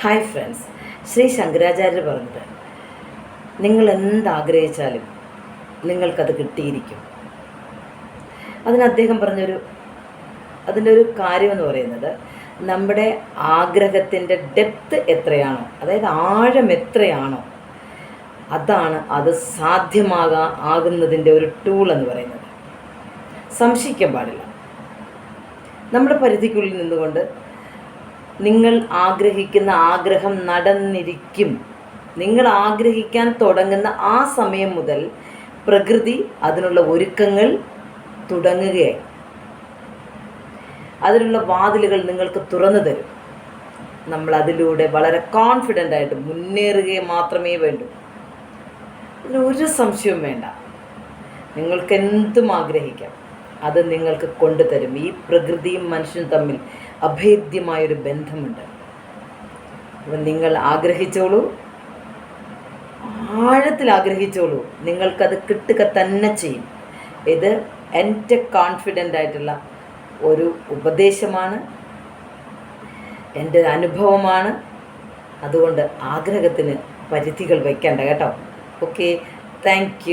Hi friends Shri ശങ്കരാചാര്യർ പറഞ്ഞത് നിങ്ങൾ എന്താഗ്രഹിച്ചാലും നിങ്ങൾക്കത് കിട്ടിയിരിക്കും. അതിന് അദ്ദേഹം പറഞ്ഞൊരു അതിന്റെ ഒരു കാര്യമെന്ന് പറയുന്നത് നമ്മുടെ ആഗ്രഹത്തിന്റെ ഡെപ്ത് എത്രയാണോ അതായത് ആഴം എത്രയാണോ അതാണ് അത് സാധ്യമാകാ ആകുന്നതിന്റെ ഒരു ടൂൾ എന്ന് പറയുന്നത്. സംശയിക്കാൻ പാടില്ല. നമ്മുടെ പരിധിക്കുള്ളിൽ നിന്നുകൊണ്ട് നിങ്ങൾ ആഗ്രഹിക്കുന്ന ആഗ്രഹം നടന്നിരിക്കും. നിങ്ങൾ ആഗ്രഹിക്കാൻ തുടങ്ങുന്ന ആ സമയം മുതൽ പ്രകൃതി അതിനുള്ള ഒരുക്കങ്ങൾ തുടങ്ങുകയായി. അതിനുള്ള വാതിലുകൾ നിങ്ങൾക്ക് തുറന്നു തരും. നമ്മൾ അതിലൂടെ വളരെ കോൺഫിഡന്റ് ആയിട്ട് മുന്നേറുകയെ മാത്രമേ വേണ്ടൂ. ഒരു സംശയവും വേണ്ട. നിങ്ങൾക്ക് എന്തും ആഗ്രഹിക്കാം. അത് നിങ്ങൾക്ക് കൊണ്ടുതരും. ഈ പ്രകൃതിയും മനുഷ്യനും തമ്മിൽ അഭേദ്യമായൊരു ബന്ധമുണ്ട്. അപ്പം നിങ്ങൾ ആഗ്രഹിച്ചോളൂ. ആഴത്തിൽ ആഗ്രഹിച്ചോളൂ. നിങ്ങൾക്കത് കിട്ടുക തന്നെ ചെയ്യും. ഇത് എന്റെ കോൺഫിഡന്റ് ആയിട്ടുള്ള ഒരു ഉപദേശമാണ്. എന്റെ അനുഭവമാണ്. അതുകൊണ്ട് ആഗ്രഹത്തിന് പരിധികൾ വയ്ക്കണ്ട കേട്ടോ. Okay thank